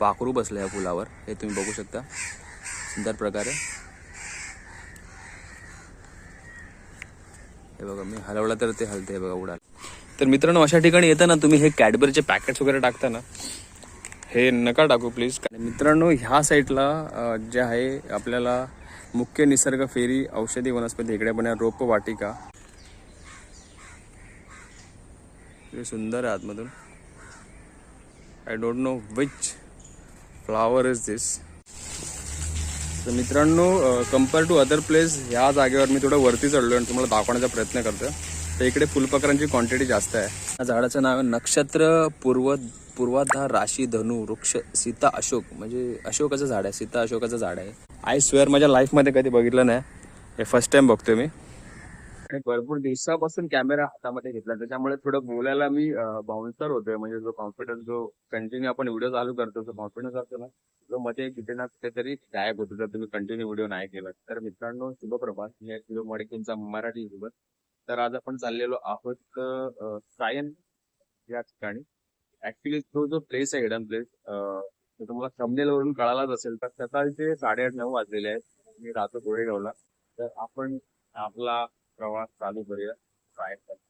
पाखरू बसलं या फुलावर हे तुम्ही बघू शकता. सुंदर प्रकारे. हे बघा मी हलवलं तर ते हलते हे बघा उडाल. तर मित्रांनो अशा ठिकाणी येताना तुम्ही हे कॅडबरीचे पॅकेट्स वगैरे टाकता ना हे नका टाकू प्लीज मित्रांनो ह्या साईडला जे आहे आपल्याला मुख्य निसर्ग फेरी औषधी वनस्पती इकडे पण रोप वाटिका सुंदर आहे आतमधून. I don't know which flower is this तर मित्रांनो कंपेअर टू अदर प्लेस ह्या जागेवर मी थोडं वरती चढलो आणि तुम्हाला दाखवण्याचा प्रयत्न करतो तर इकडे फुलपाखरांची क्वांटिटी जास्त आहे. या झाडाचं नाव आहे नक्षत्र पूर्व पूर्वाधार राशी धनु वृक्ष सीता अशोक. म्हणजे अशोकाचं झाड आहे सीता अशोकाचं झाड आहे. आय स्वेअर माझ्या लाईफमध्ये कधी बघितलं नाही. हे फर्स्ट टाइम बघतोय मी. भरपूर दिवसापासून कॅमेरा हातामध्ये घेतला. त्याच्यामुळे थोडं बोलायला मी बाउन्सर होतोय. म्हणजे जो कॉन्फिडन्स जो कंटिन्यू आपण व्हिडिओ चालू करतो जो कॉन्फिडन्स असतो ना जो मध्ये कुठे ना कुठेतरी गायब होतो. जर तुम्ही कंटिन्यू व्हिडिओ नाही केला. तर मित्रांनो शुभप्रभात. मी आहे मराठी युट्यूबर. तर आज आपण चाललेलो आहोत सायन या ठिकाणी. ऍक्च्युली तो जो प्लेस आहे हिडन प्लेस तुम्हाला थंबनेल वरून कळालाच असेल. तर सकाळचे साडेआठ नऊ वाजलेले आहेत. मी राहतो गोरेगावला तर आपण आपला प्रवास चालू करूया काय मित्रांनो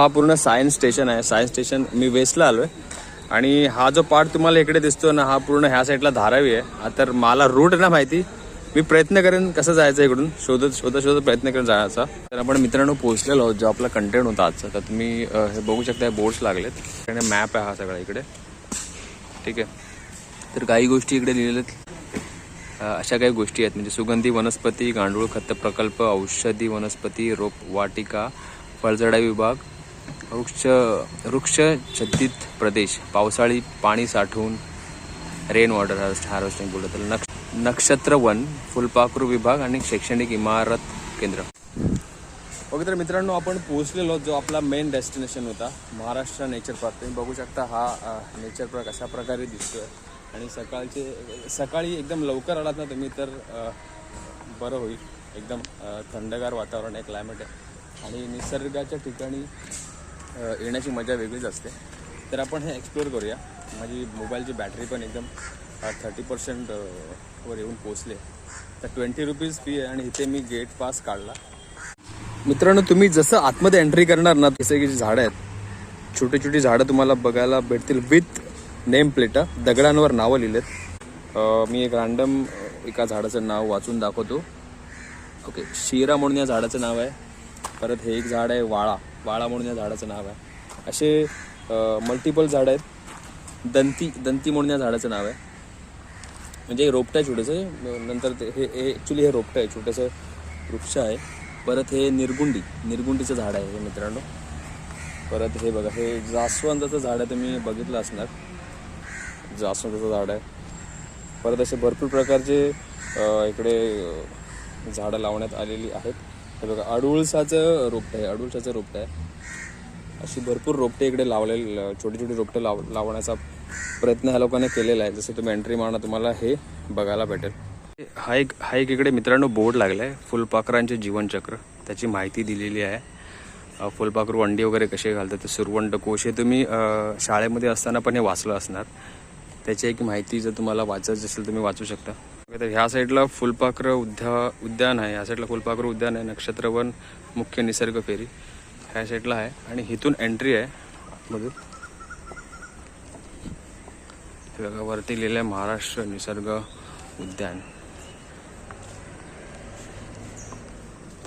हा पूर्ण सायन्स स्टेशन आहे. सायन्स स्टेशन मी वेस्टला आलो आहे आणि हा जो पार्ट तुम्हाला इकडे दिसतो ना हा पूर्ण ह्या साईडला धारावी आहे. तर मला रूट ना माहिती. मी प्रयत्न करेन कसं जायचं इकडून. शोधत शोधत शोधत प्रयत्न करेन जायचा तर आपण मित्रांनो पोहोचलेलो आहोत जो आपला कंटेंट होता आजचा. तर तुम्ही हे बघू शकता बोर्ड्स लागलेत. आणि मॅप आहे हा सगळा इकडे. ठीक आहे? तर काही गोष्टी इकडे लिहिलेल्या अशा काही गोष्टी आहेत. म्हणजे सुगंधी वनस्पती गांडूळ खत प्रकल्प औषधी वनस्पती रोप वाटिका फळझाडा विभाग वृक्ष वृक्ष छद्दित प्रदेश. पावसाळी पाणी साठवून रेन वॉटर हार्वेस्ट हार्वेस्टिंग बोलत तर नक्ष नक्षत्र वन फुलपाखरू विभाग आणि शैक्षणिक इमारत केंद्र. ओके तर मित्रांनो आपण पोहोचलेलो जो आपला मेन डेस्टिनेशन होता महाराष्ट्र नेचर पार्क तुम्ही बघू शकता हा नेचर पार्क अशा प्रकारे दिसतोय. आणि सकाळचे सकाळी एकदम लवकर आलात ना तुम्ही तर बरं होईल. एकदम थंडगार वातावरण आहे क्लायमेट आहे. आणि निसर्गाच्या ठिकाणी येण्याची मजा वेगळीच असते. तर आपण हे एक्सप्लोअर करूया. माझी मोबाईलची बॅटरी पण एकदम थर्टी पर्सेंट वर येऊन पोचले तर ट्वेंटी रुपीज फी आहे आणि इथे मी गेट पास काढला. मित्रांनो तुम्ही जसं आतमध्ये एंट्री करणार ना तसे की झाडं आहेत छोटी छोटी झाडं तुम्हाला बघायला भेटतील विथ नेम प्लेट दगडांवर नावं लिहिलेत. मी एक रॅन्डम एका झाडाचं नाव वाचून दाखवतो. ओके शिरा म्हणून या झाडाचं नाव आहे. परत हे एक झाड आहे वाळा. वाळा म्हणून या झाडाचं नाव आहे. असे मल्टिपल झाडं आहेत. दंती दंती म्हणून या झाडाचं नाव आहे. म्हणजे हे रोपटं आहे छोटंसं. नंतर ते हे ॲक्च्युली हे रोपटं आहे. छोटंसं वृक्ष आहे. परत हे निर्गुंडी निर्गुंडीचं झाड आहे हे मित्रांनो. परत हे बघा हे जास्वंदाचं झाड आहे तुम्ही बघितलं असणार. जास्वंदाचं झाड आहे. परत असे भरपूर प्रकारचे इकडे झाडं लावण्यात आलेली आहेत. हे बघा अडुळसाचं रोपटं आहे अडुळसाचं रोपटं आहे. अशी भरपूर रोपटे इकडे लावलेले छोटी छोटी रोपटे लाव लावण्याचा प्रयत्न ह्या लोकांनी केलेला आहे. जसं तुम्ही एंट्री मारणं तुम्हाला हे बघायला भेटेल. हा एक हा एक इकडे मित्रांनो बोर्ड लागला आहे फुलपाखरांचे जीवनचक्र. त्याची माहिती दिलेली आहे. फुलपाखरू अंडी वगैरे कसे घालतात ते सुरवंट कोश हे तुम्ही शाळेमध्ये असताना पण हे वाचलं असणार. त्याची एक माहिती जर तुम्हाला वाचायची असेल तुम्ही वाचू शकता. ह्या साईडला फुलपाखरं उद्या उद्यान आहे ह्या साईडला फुलपाखरं उद्यान आहे नक्षत्रवन मुख्य निसर्ग फेरी ह्या साईडला आहे. आणि इथून एंट्री आहे. मधून हे बघा वरती लिहिलं आहे महाराष्ट्र निसर्ग उद्यान.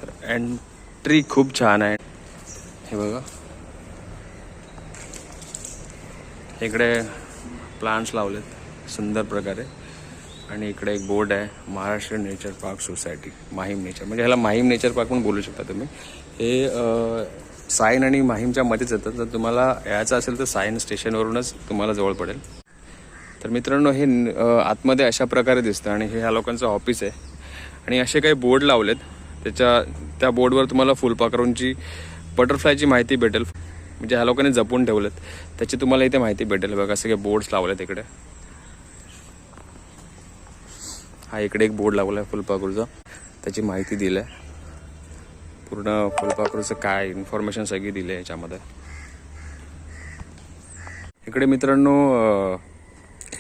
तर एंट्री खूप छान आहे. हे बघा. इकडे प्लांट्स लावलेत सुंदर प्रकारे. आणि इकडे एक बोर्ड आहे Maharashtra nature park society Mahim nature. म्हणजे ह्याला माहीम नेचर पार्क पण बोलू शकता तुम्ही. हे साईन सायन आणि माहीमच्या मध्येच येतात. जर तुम्हाला यायचं असेल तर सायन स्टेशनवरूनच तुम्हाला जवळ पडेल. तर मित्रांनो हे आतमध्ये अशा प्रकारे दिसतं आणि हे ह्या लोकांचं ऑफिस आहे. आणि असे काही बोर्ड लावलेत. त्याच्या त्या बोर्डवर तुम्हाला फुलपाखरूंची बटरफ्लायची माहिती भेटेल. म्हणजे ह्या लोकांनी जपून ठेवलेत. त्याची तुम्हाला इथे माहिती भेटेल. बघा सगळे बोर्ड्स लावलेत इकडे. हा इकडे एक बोर्ड लावला आहे फुलपाखरूचा. त्याची माहिती दिली आहे पूर्ण फुलपाखरूचं काय इन्फॉर्मेशन सगळी दिली आहे याच्यामध्ये. इकडे मित्रांनो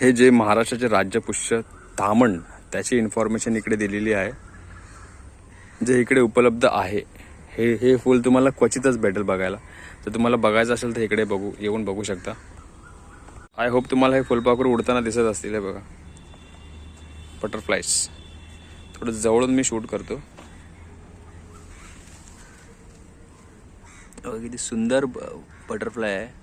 हे जे महाराष्ट्राचे राज्यपुष्य तामण त्याची इन्फॉर्मेशन इकडे दिलेली आहे. जे इकडे उपलब्ध आहे हे हे फूल तुम्हाला क्वचितच भेटेल बघायला. तर तुम्हाला बघायचं असेल तर इकडे बघू येऊन बघू शकता. आय होप तुम्हाला हे फुलपाखरू उडताना दिसत असतील हे बघा. बटरफ्लायज थोडं जवळून मी शूट करतो. किती सुंदर बटरफ्लाय आहे.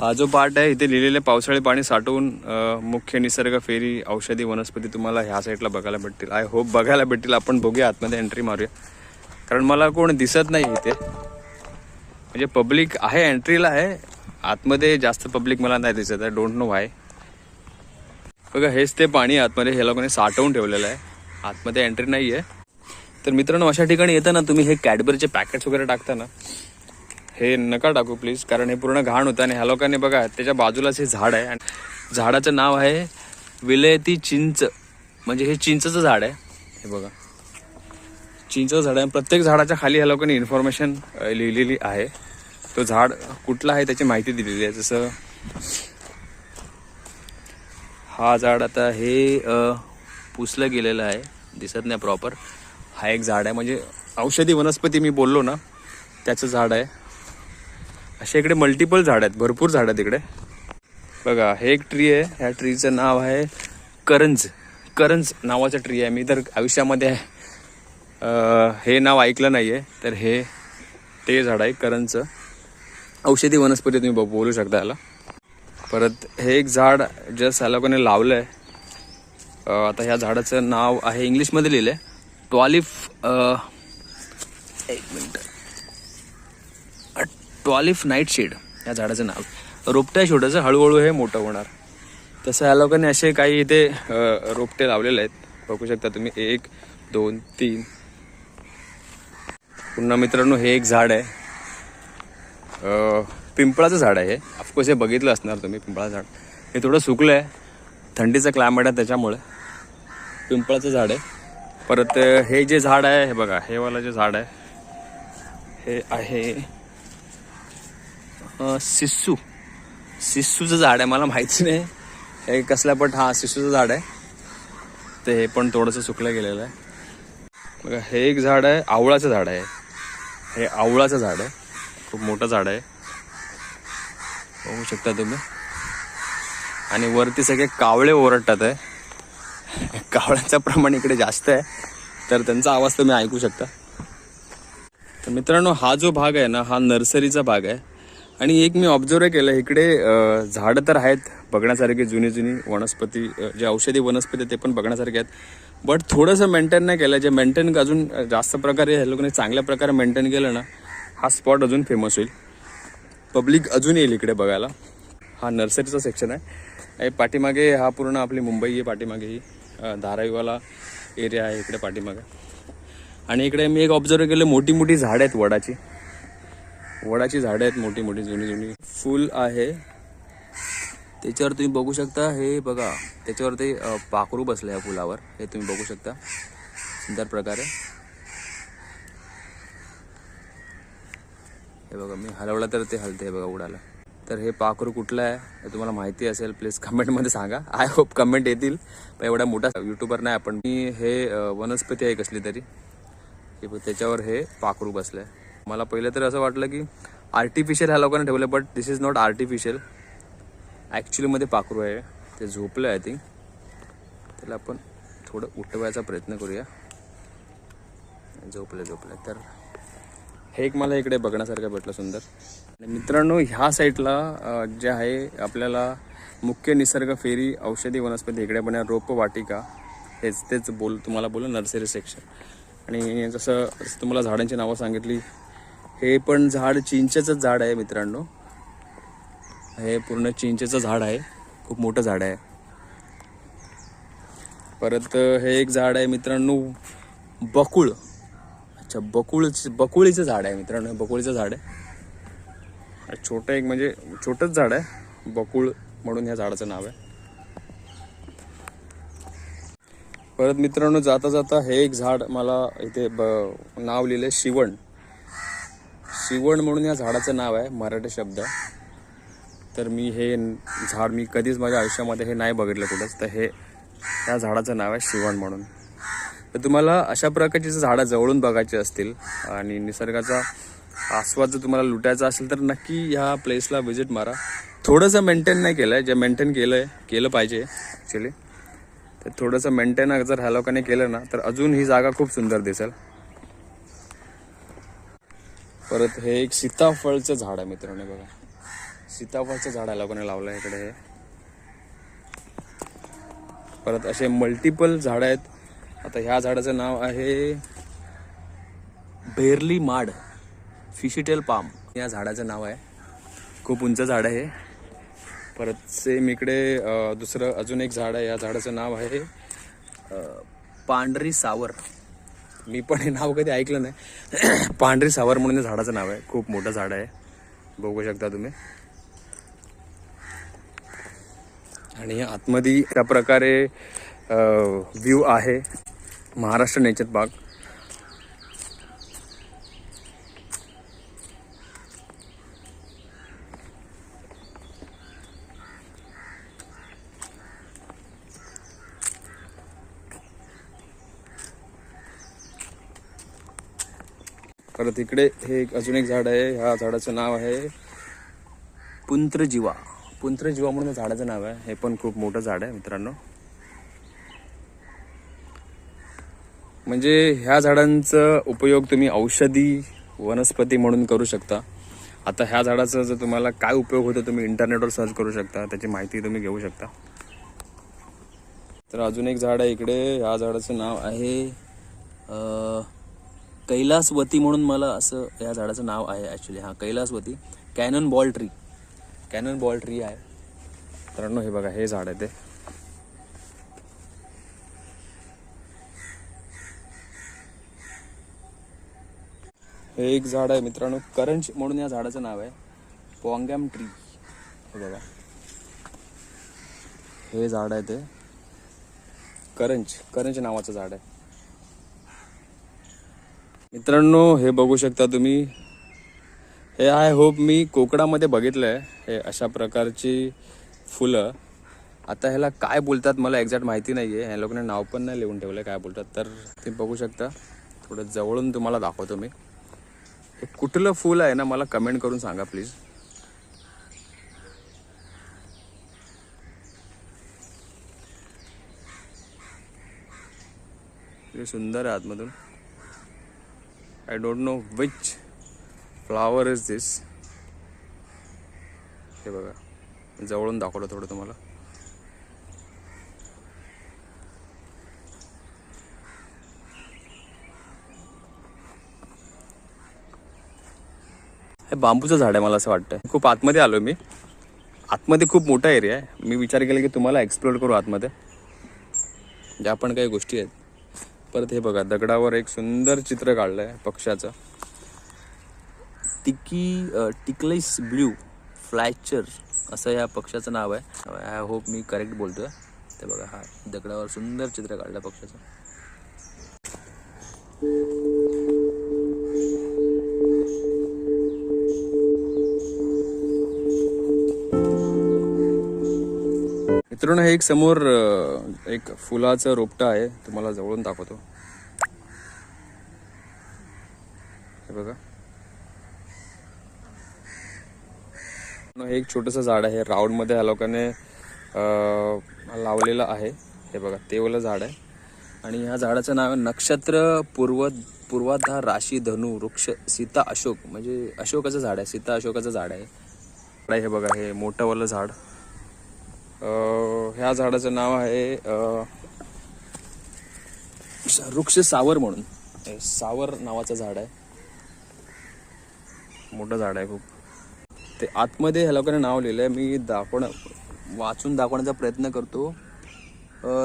हा जो पार्ट आहे इथे लिहिलेले पावसाळी पाणी साठवून मुख्य निसर्ग फेरी औषधी वनस्पती तुम्हाला ह्या साईडला बघायला भेटतील. आय होप बघायला भेटतील. आपण बघूया आतमध्ये एंट्री मारूया. कारण मला कोण दिसत नाही इथे. म्हणजे पब्लिक आहे एंट्रीला आहे. आतमध्ये जास्त पब्लिक मला नाही दिसत आहे. डोंट नो वाय बघा हेच ते पाणी आतमध्ये हे लोकांनी साठवून ठेवलेलं आहे. आतमध्ये एंट्री नाही आहे तर मित्रांनो अशा ठिकाणी येताना तुम्ही हे कॅडबरीचे पॅकेट्स वगैरे टाकता ना हे नका टाकू प्लीज कारण हे पूर्ण घाण होतं आणि ह्या लोकांनी बघा त्याच्या बाजूलाच हे झाड आहे आणि झाडाचं नाव आहे विलयती चिंच. म्हणजे हे चिंचचं झाड आहे. हे बघा. चिंचचं झाड आहे. प्रत्येक झाडाच्या खाली ह्या लोकांनी इन्फॉर्मेशन लिहिलेली आहे. तो झाड कुठला आहे त्याची माहिती दिलेली आहे. जसं हा झाड आता हे पुसलं गेलेलं आहे. दिसत नाही प्रॉपर हा एक झाड आहे. म्हणजे औषधी वनस्पती मी बोललो ना त्याचं झाड आहे. असे इकडे मल्टिपल झाड आहेत. भरपूर झाड आहेत इकडे. बघा हे एक ट्री आहे. ह्या ट्रीचं नाव आहे करंज. करंज नावाचं ट्री आहे. मी तर आयुष्यामध्ये हे नाव ऐकलं नाही आहे तर हे ते झाड आहे करंजचं. औषधी वनस्पती तुम्ही ब- बोलू शकता याला. परत हे एक झाड जस्ट ह्या लोकांनी लावलं आहे आता ह्या झाडाचं नाव आहे इंग्लिशमध्ये लिहिलं आहे टॉलिफ एक मिनटं. टॉलिफ नाईट शेड या झाडाचं नाव. रोपट्या आहे छोटंसं हळूहळू हे मोठं होणार. तसं ह्या लोकांनी असे काही इथे रोपटे लावलेले आहेत. बघू शकता तुम्ही एक दोन तीन. पुन्हा मित्रांनो हे एक झाड आहे. पिंपळाचं झाड आहे हे. ऑफकोर्स हे बघितलं असणार तुम्ही पिंपळाचं झाड. हे थोडं सुकलं आहे. थंडीचं क्लायमेट आहे त्याच्यामुळे. पिंपळाचं झाड आहे. परत हे जे झाड आहे हे बघा हे वाला जे झाड आहे. हे आहे सिस्सू. सिस्सूचं झाड आहे मला माहिती नाही. हे कसलं पण हा सिस्सूचं झाड आहे. ते हे पण थोडंसं सुकलं गेलेलं आहे. बघा हे एक झाड आहे आवळाचं झाड आहे. हे आवळाचं झाड आहे. खूप मोठं झाड आहे. बघू शकता तुम्ही. आणि वरती सगळे कावळे ओरडतात आहे कावळ्यांचं प्रमाण इकडे जास्त आहे. तर त्यांचा आवाज तुम्ही ऐकू शकता. तर मित्रांनो हा जो भाग आहे ना हा नर्सरीचा भाग आहे. आणि एक मी ऑब्झर्व केलं इकडे झाडं तर आहेत बघण्यासारखे जुनी जुनी वनस्पती जे औषधी वनस्पती आहेत ते पण बघण्यासारखे आहेत. बट थोडंसं मेंटेन नाही केलं जे मेंटेन अजून जास्त प्रकारे ह्या लोकांनी चांगल्या प्रकारे मेंटेन केलं ना हा स्पॉट अजून फेमस होईल. पब्लिक अजून येईल इकडे बघायला. हा नर्सरीचा सेक्शन आहे. पाठीमागे हा पूर्ण आपली मुंबई आहे पाठीमागे ही. धारावीवाला एरिया आहे इकडे पाठीमागे. आणि इकडे मी एक ऑब्झर्व केलं मोठी मोठी झाडं आहेत वडाची. वडाची झाडं आहेत मोठी मोठी जुनी जुनी. फुल आहे. त्याच्यावर तुम्ही बघू शकता हे बघा त्याच्यावर ते पाखरू बसलं या फुलावर. हे तुम्ही बघू शकता. सुंदर प्रकारे. हे बघा मी हलवलं तर ते हलते हे बघा उडाला तर हे पाखरू कुठलं आहे हे तुम्हाला माहिती असेल प्लीज कमेंटमध्ये सांगा. आय होप कमेंट येतील. पण एवढा मोठा युट्यूबर नाही आपण. मी हे वनस्पती आहे कसली तरी. त्याच्यावर हे पाखरू बसलं. आहे मला पहिलं तर असं वाटलं की आर्टिफिशियल ह्या लोकांनी ठेवलं but this is not artificial ॲक्च्युलीमध्ये पाखरू आहे ते झोपलं आय थिंक त्याला आपण थोडं उठवायचा प्रयत्न करूया. झोपलं झोपलं. तर हे एक मला इकडे बघण्यासारखं भेटलं सुंदर. आणि मित्रांनो ह्या साईडला जे आहे आपल्याला मुख्य निसर्ग फेरी औषधी वनस्पती इकडे पण रोप वाटिका हेच तेच बोल तुम्हाला बोलू नर्सरी सेक्शन आणि जसं जसं तुम्हाला झाडांची नावं सांगितली हे पण झाड चिंचेचं झाड आहे मित्रांनो. हे पूर्ण चिंचेचं झाड आहे. खूप मोठं झाड आहे. परत हे एक झाड आहे मित्रांनो बकुळ. अच्छा बकुळ बकुळीचं झाड आहे मित्रांनो हे बकुळीचं झाड आहे. छोटं एक म्हणजे छोटंच झाड आहे. बकुळ म्हणून ह्या झाडाचं नाव आहे. परत मित्रांनो जाता जाता हे एक झाड मला इथे ब नाव लिहिलं शिवण. शिवण म्हणून या झाडाचं नाव आहे मराठी शब्द. तर मी हे झाड मी कधीच माझ्या आयुष्यामध्ये हे नाही बघितलं कुठंच. तर हे या झाडाचं नाव आहे शिवण म्हणून. तर तुम्हाला अशा प्रकारची जर झाडं जवळून बघायची असतील आणि निसर्गाचा आस्वाद जर तुम्हाला लुटायचा असेल तर नक्की ह्या प्लेसला व्हिजिट मारा. थोडंसं मेंटेन नाही केलं आहे जे मेंटेन केलं आहे केलं पाहिजे ॲक्च्युली तर थोडंसं मेंटेन जर ह्या लोकांनी केलं ना तर अजून ही जागा खूप सुंदर दिसेल. परत हे एक सीताफळचं झाड आहे मित्रांनो बघा. सीताफळचं झाड आहे लोकांनी लावलं आहे इकडे हे. परत असे मल्टिपल झाड आहेत. आता ह्या झाडाचं नाव आहे बेरली माड फिशिटेल पाम या झाडाचं नाव आहे. खूप उंच झाड आहे परत सेम इकडे दुसरं अजून एक झाड आहे. या झाडाचं नाव आहे पांढरी सावर. मी पण हे नाव कधी ऐकलं नाही. पांढरी सावर म्हणून झाडाचं नाव आहे. खूप मोठं झाड आहे. बघू शकता तुम्ही. आणि आतमध्ये त्या प्रकारे व्ह्यू आहे महाराष्ट्र नेचर बाग परत इकडे हे एक अजून एक झाड आहे. ह्या झाडाचं नाव आहे पुंत्रजीवा. पुंत्रजीवा म्हणून झाडाचं नाव आहे. हे पण खूप मोठं झाड आहे मित्रांनो. म्हणजे ह्या झाडांचा उपयोग तुम्ही औषधी वनस्पती म्हणून करू शकता. आता ह्या झाडाचा जर तुम्हाला काय उपयोग होतो तुम्ही इंटरनेटवर सर्च करू शकता. त्याची माहिती तुम्ही घेऊ शकता. तर अजून एक झाड आहे इकडे. ह्या झाडाचं नाव आहे कैलासवती म्हणून मला असं या झाडाचं नाव आहे ॲक्च्युली हां Kailasvati. Cannon ball tree cannon ball tree आहे. मित्रांनो हे बघा हे झाड आहे ते. हे एक झाड आहे मित्रांनो करंज म्हणून या झाडाचं नाव आहे. पॉंगॅम ट्री हे बघा. हे झाड आहे ते. करंज करंज नावाचं झाड आहे. मित्रांनो हे बघू शकता तुम्ही. हे आय होप मी कोकणामध्ये बघितलं आहे हे अशा प्रकारची फुलं. आता ह्याला काय बोलतात मला एक्झॅक्ट माहिती नाही आहे ह्या लोकांनी नाव पण नाही लिहून ठेवलं काय बोलतात. तर ते बघू शकता. थोडं जवळून तुम्हाला दाखवतो मी. हे कुठलं फुल आहे ना मला कमेंट करून सांगा प्लीज. सुंदर आहे आतमधून. I don't know which flower is this हे बघा. जवळून दाखवलं थोडं तुम्हाला. हे बांबूचं झाड आहे मला असं वाटतं खूप आतमध्ये आलो मी. आतमध्ये खूप मोठा एरिया आहे. मी विचार केला की तुम्हाला एक्सप्लोर करू आतमध्ये. ज्या पण काही गोष्टी आहेत. परत हे बघा दगडावर एक सुंदर चित्र काढलं आहे पक्षाचं टिकी टिकलेस ब्ल्यू फ्लॅचर असं या पक्षाचं नाव आहे. आय होप मी करेक्ट बोलतोय. ते बघा हा दगडावर सुंदर चित्र काढलं पक्षाचं. मित्रांनो हे एक समोर एक फुलाचं रोपटं आहे. तुम्हाला जवळून दाखवतो. हे बघा. हे एक छोटंसं झाड आहे. राऊंडमध्ये ह्या लोकांनी लावलेलं आहे. हे बघा तेवलं झाड आहे. आणि ह्या झाडाचं नाव नक्षत्र पूर्व पूर्वाधार राशी धनु वृक्ष सीता अशोक. म्हणजे अशोकाचं झाड आहे. सीता अशोकाचं झाड आहे. हे बघा हे मोठंवालं झाड. ह्या झाडाचं नाव आहे वृक्ष सावर म्हणून. सावर नावाचं झाड आहे. मोठं झाड आहे खूप. ते आतमध्ये ह्या लोकांनी नाव लिहिलं आहे मी दाखवणं वाचून दाखवण्याचा प्रयत्न करतो.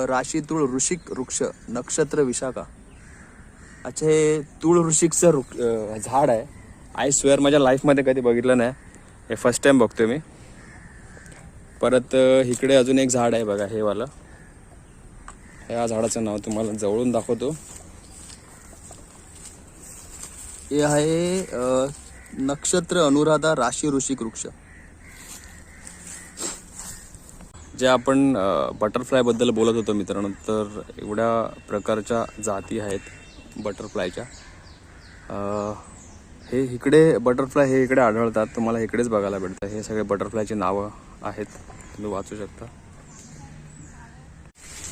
राशी तुळ ऋषिक वृक्ष नक्षत्र विशाखा. अच्छा हे तुळ ऋषिकचं झाड आहे. आय स्वेअर माझ्या लाईफमध्ये कधी बघितलं नाही. हे फर्स्ट टाईम बघतोय मी. परत इकडे अजून एक झाड आहे बघा हे वाला. या झाडाचं नाव तुम्हाला जवळून दाखवतो. हे आहे नक्षत्र अनुराधा राशी ऋषिक वृक्ष. जे आपण बटरफ्लायबद्दल बोलत होतो मित्रांनो तर एवढ्या प्रकारच्या जाती आहेत बटरफ्लायच्या हे इकडे बटरफ्लाय हे इकडे आढळतात तुम्हाला इकडेच बघायला भेटतं. हे सगळे बटरफ्लायची नावं आहेत. तुम्ही वाचू शकता.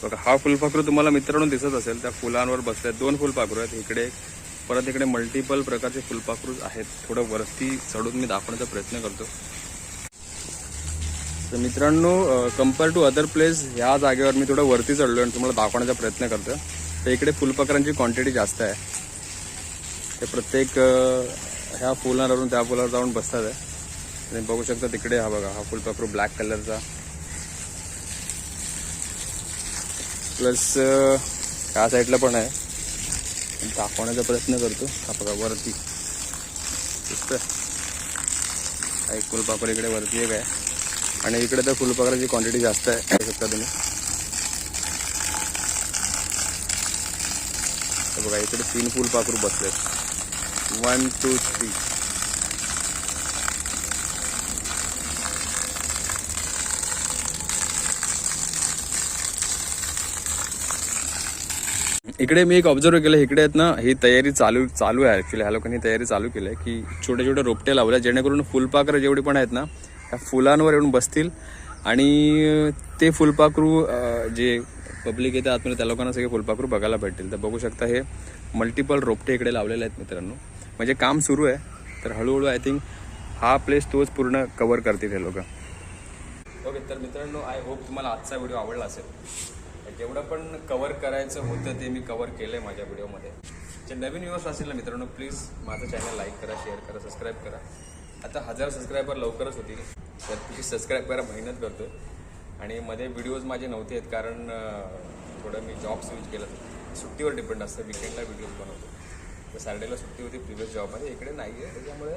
बघा हा फुलपाखरू तुम्हाला मित्रांनो दिसत असेल. त्या फुलांवर बसले दोन फुलपाखरू आहेत. इकडे परत इकडे मल्टिपल प्रकारचे फुलपाखरू आहेत. थोडं वरती चढून मी दाखवण्याचा प्रयत्न करतो. तर मित्रांनो कंपेअर टू अदर प्लेस ह्या जागेवर मी थोडं वरती चढलो आणि तुम्हाला दाखवण्याचा प्रयत्न करतो तर इकडे फुलपाखरांची क्वांटिटी जास्त आहे. ते प्रत्येक ह्या फुलांवरून त्या फुलावर जाऊन बसतात. आहे आणि बघू शकता तिकडे हा बघा हा फुलपाखरू ब्लॅक कलरचा प्लस ह्या साईडला पण आहे. दाखवण्याचा प्रयत्न करतो. हा बघा वरती. एक फुलपाखर इकडे वरती एक आहे. आणि इकडे तर फुलपाखराची क्वांटिटी जास्त आहे. बघू शकता तुम्ही. तर बघा इकडे तीन फुलपाखरू बसले वन टू थ्री इकडे मी एक ऑब्झर्व केलं इकडे आहेत ना ही तयारी चालू चालू आहे ॲक्च्युली ह्या लोकांनी तयारी चालू केली आहे की छोटे छोटे रोपटे लावल्या जेणेकरून फुलपाखरं जेवढी पण आहेत ना ह्या फुलांवर येऊन बसतील. आणि ते फुलपाखरू जे पब्लिक येते आतमध्ये त्या लोकांना सगळे फुलपाखरू बघायला भेटतील. तर बघू शकता हे मल्टिपल रोपटे इकडे लावलेले आहेत मित्रांनो. म्हणजे काम सुरू आहे तर हळूहळू आय थिंक हा प्लेस तोच पूर्ण कवर करतील हे लोक. ओके तर मित्रांनो आय होप तुम्हाला आजचा व्हिडिओ आवडला असेल. जेवढं पण कवर करायचं होतं ते मी कवर केलं आहे माझ्या व्हिडिओमध्ये जे नवीन व्ह्यूअर्स असेल ना मित्रांनो प्लीज माझं चॅनल लाईक करा शेअर करा सबस्क्राईब करा. आता हजार सबस्क्रायबर लवकरच होतील. तर प्लीज सबस्क्राईब करा मेहनत करतो आणि मध्ये व्हिडिओज माझे नव्हते आहेत कारण थोडं मी जॉब स्विच केलं. सुट्टीवर डिपेंड असतं विकेंडला व्हिडिओज बनवतो. तर सॅटर्डेला सुट्टी होती प्रिव्हियस जॉबमध्ये इकडे नाही आहे त्याच्यामुळे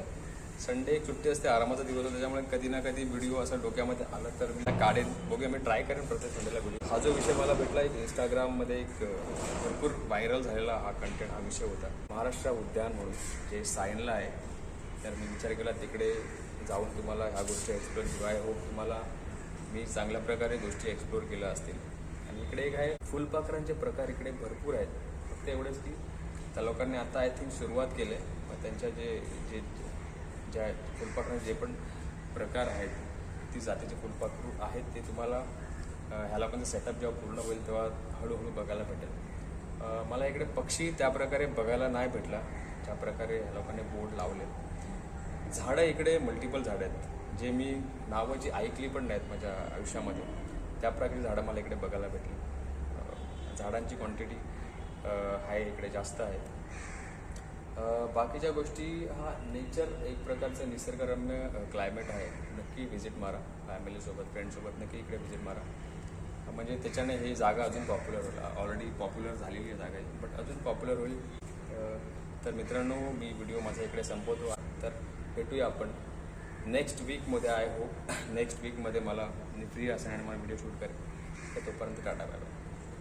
संडे एक सुट्टी असते आरामाचा दिवस होता त्याच्यामुळे कधी ना कधी व्हिडिओ असा डोक्यामध्ये आला तर मी काढेन. बघूया मी ट्राय करेन प्रत्येक संडेला व्हिडिओ. हा जो विषय मला भेटला एक इंस्टाग्राममध्ये एक भरपूर व्हायरल झालेला हा कंटेंट हा विषय होता. महाराष्ट्र उद्यान म्हणून जे सायनला आहे तर मी विचार केला तिकडे जाऊन तुम्हाला ह्या गोष्टी एक्सप्लोर किंवा आय होप तुम्हाला मी चांगल्या प्रकारे गोष्टी एक्सप्लोर केल्या असतील. आणि इकडे एक आहे फुलपाखरांचे प्रकार इकडे भरपूर आहेत. फक्त एवढंच की त्या लोकांनी आता आय थिंक सुरुवात केली आहे. मग त्यांच्या जे जे ज्या फुलपाखरांचे जे पण प्रकार आहेत ती जातीचे फुलपाखरू आहेत ते तुम्हाला ह्याला ह्या सेटअप जेव्हा पूर्ण होईल तेव्हा हळूहळू बघायला भेटेल. मला इकडे पक्षी त्या प्रकारे बघायला नाही भेटला ज्या प्रकारे ह्या लोकांनी बोर्ड लावले. झाडं इकडे मल्टिपल झाडं आहेत. जे मी नावं जी ऐकली पण नाहीत माझ्या आयुष्यामध्ये त्या प्रकारे झाडं मला इकडे बघायला भेटली. झाडांची क्वांटिटी आहे इकडे जास्त आहेत बाकीच्या गोष्टी हा नेचर एक प्रकारचं निसर्गरम्य क्लायमेट आहे. नक्की व्हिजिट मारा फॅमिलीसोबत फ्रेंडसोबत नक्की इकडे व्हिजिट मारा. म्हणजे त्याच्याने ही जागा अजून पॉप्युलर होईल. ऑलरेडी पॉप्युलर झालेली आहे जागा ही. बट अजून पॉप्युलर होईल. तर मित्रांनो मी व्हिडिओ माझा इकडे संपवतो. तर भेटूया आपण. नेक्स्ट वीकमध्ये आय होप नेक्स्ट वीकमध्ये मला फ्री असेल आणि मला व्हिडिओ शूट करेन. तर तोपर्यंत टाटा बाय बाय